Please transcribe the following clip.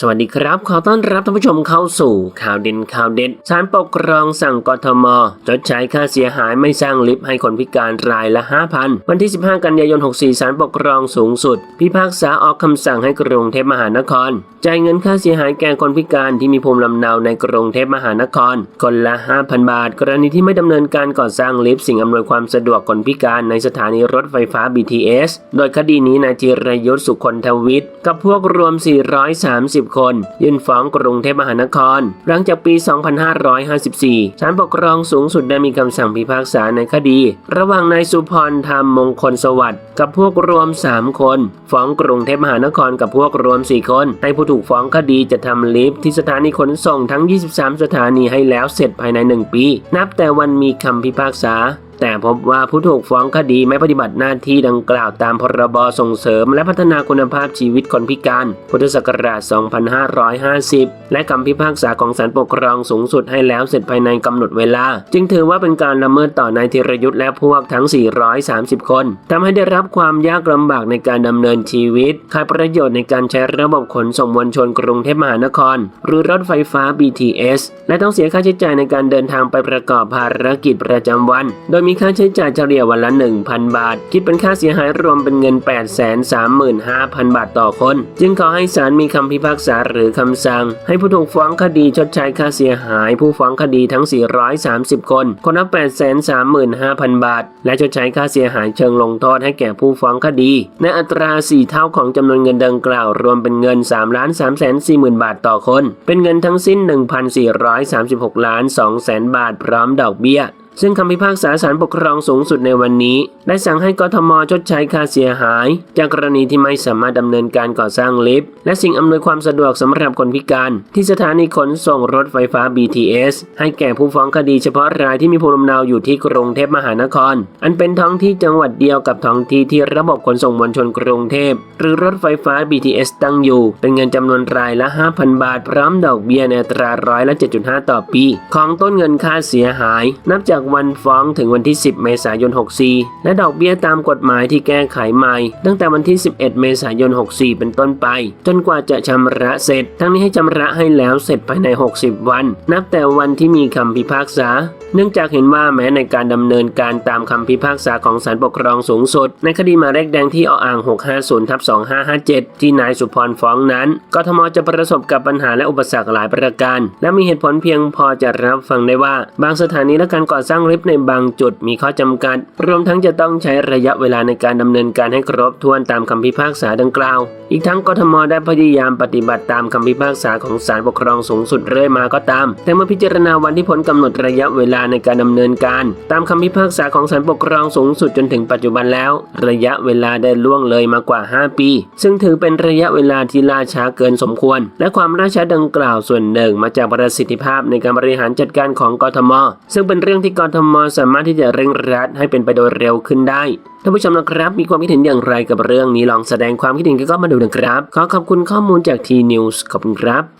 สวัสดีครับ ขอต้อนรับท่านผู้ชมเข้าสู่ข่าวเด่นข่าวเด็ดศาลปกครองสั่งกทมชดใช้ค่าเสียหายไม่สร้างลิฟต์ให้คนพิการรายละ 5,000 วันที่ 15 กันยายน 64ศาลปกครองสูงสุด พิพากษาออกคำสั่งให้กรุงเทพมหานคร จ่ายเงินค่าเสียหายแก่คนพิการที่มีภูมิลำเนาในกรุงเทพมหานคร คนละ 5,000 บาท กรณีที่ไม่ดำเนินการก่อสร้างลิฟต์สิ่งอำนวยความสะดวกคนพิการในสถานีรถไฟฟ้า BTS โดยคดีนี้นายจิรยุทธสุคนทวิทย์กับพวกรวม 430คน ยื่นฟ้องกรุงเทพมหานคร หลังจากปี 2554ศาลปกครองสูงสุดได้มีคำสั่งพิพากษาในคดี ระหว่างนายสุพรธรรมมงคลสวัสดิ์กับพวกรวม 3 คน ฟ้องกรุงเทพมหานครกับพวกรวม 4 คน ให้ผู้ถูกฟ้องคดีจะทำลิฟต์ที่สถานีขนส่งทั้ง 23 สถานีให้แล้วเสร็จภายใน 1 ปี นับแต่วันมีคำพิพากษา แต่พบว่าผู้ถูกฟ้องคดีไม่ปฏิบัติหน้าที่ดังกล่าวตามพรบส่งเสริม และพัฒนาคุณภาพชีวิตคนพิการ พุทธศักราช 2550 และคำพิพากษาของศาลปกครองสูงสุดให้แล้วเสร็จภายในกำหนดเวลา จึงถือว่าเป็นการละเมิดต่อนายธีรยุทธ์และพวกทั้ง 430 คนทำให้ได้รับความยากลำบากในการดำเนินชีวิตขาดประโยชน์ในการใช้ระบบขนส่งมวลชนกรุงเทพมหานคร หรือรถไฟฟ้า BTS และต้องเสียค่าใช้จ่ายในการเดินทางไปประกอบภารกิจประจำวัน โดยมีค่าใช้จ่ายเฉลี่ยวันละ 1,000 บาท คิดเป็นค่าเสียหายรวมเป็นเงิน 835,000 บาทต่อคน จึงขอให้ศาลมีคำพิพากษาหรือคำสั่ง ให้ผู้ถูกฟ้องคดีชดใช้ค่าเสียหาย ผู้ฟ้องคดีทั้ง 430 คน คนละ 835,000 บาท และชดใช้ค่าเสียหายเชิงลงโทษให้แก่ผู้ฟ้องคดี ในอัตรา 4 เท่าของจำนวนเงินดังกล่าว รวมเป็นเงิน 3 3 4 0 0 0 0 บาทต่อคน เป็นเงินทั้งสิ้น 1,436 ล้าน2แสนบาทพร้อมดอกเบี้ย ซึ่งคำพิพากษาศาลปกครองสูงสุดในวันนี้ ได้สั่งให้กทมชดใช้ค่าเสียหาย จากกรณีที่ไม่สามารถดำเนินการก่อสร้างลิฟต์และสิ่งอำนวยความสะดวกสำหรับคนพิการ ที่สถานีขนส่งรถไฟฟ้า BTS ให้แก่ผู้ฟ้องคดีเฉพาะรายที่มีภูมิลำเนาอยู่ที่กรุงเทพมหานคร อันเป็นท้องที่จังหวัดเดียวกับท้องที่ที่ระบบขนส่งมวลชนกรุงเทพ หรือรถไฟฟ้า BTS ตั้งอยู่ เป็นเงินจำนวนรายละ 5,000 บาท พร้อมดอกเบี้ยในอัตราร้อยละ 7.5 ต่อปี ของต้นเงินค่าเสียหาย นับจากวันฟ้องถึงวันที่ 10 เมษายน 64 และดอกเบี้ยตามกฎหมายที่แก้ไขใหม่ ตั้งแต่วันที่ 11 เมษายน 64 เป็นต้นไป จนกว่าจะชำระเสร็จ ทั้งนี้ให้ชำระให้แล้วเสร็จภายใน 60 วัน นับแต่วันที่มีคำพิพากษา เนื่องจากเห็นว่าแม้ในการดำเนินการตามคำพิพากษาของศาลปกครองสูงสุด ในคดีหมายเลขแดงที่ออ่าง 650ทับ2557 ที่นายสุพรฟ้องนั้นกทมจะประสบกับปัญหาและอุปสรรคหลายประการ และมีเหตุผลเพียงพอจะรับฟังได้ว่า บางสถานีและการก่อสร้างลิฟต์ในบางจุดมีข้อจำกัด รวมทั้งจะต้องใช้ระยะเวลาในการดำเนินการให้ครบถ้วนตามคำพิพากษาดังกล่าว อีกทั้งกทมได้พยายามปฏิบัติตามคำพิพากษาของศาลปกครองสูงสุดเรื่อยมาก็ตาม แต่เมื่อพิจารณาวันที่พ้นกำหนดระยะเวลาในการดำเนินการ ตามคำพิพากษาของศาลปกครองสูงสุดจนถึงปัจจุบันแล้ว ระยะเวลาได้ล่วงเลยมากว่า 5 ปี ซึ่งถือเป็นระยะเวลาที่ล่าช้าเกินสมควร และความล่าช้าดังกล่าวส่วนหนึ่ง มาจากประสิทธิภาพในการบริหารจัดการของกทม ซึ่งเป็นเรื่องที่กทมสามารถที่จะเร่งรัดให้เป็นไปโดยเร็วขึ้นได้ท่านผู้ชมนะครับมีความคิดเห็นอย่างไรกับเรื่องนี้ลองแสดงความคิดเห็นกันก็มาดูนะครับ ขอขอบคุณข้อมูลจากทีนิวส์ขอบคุณครับ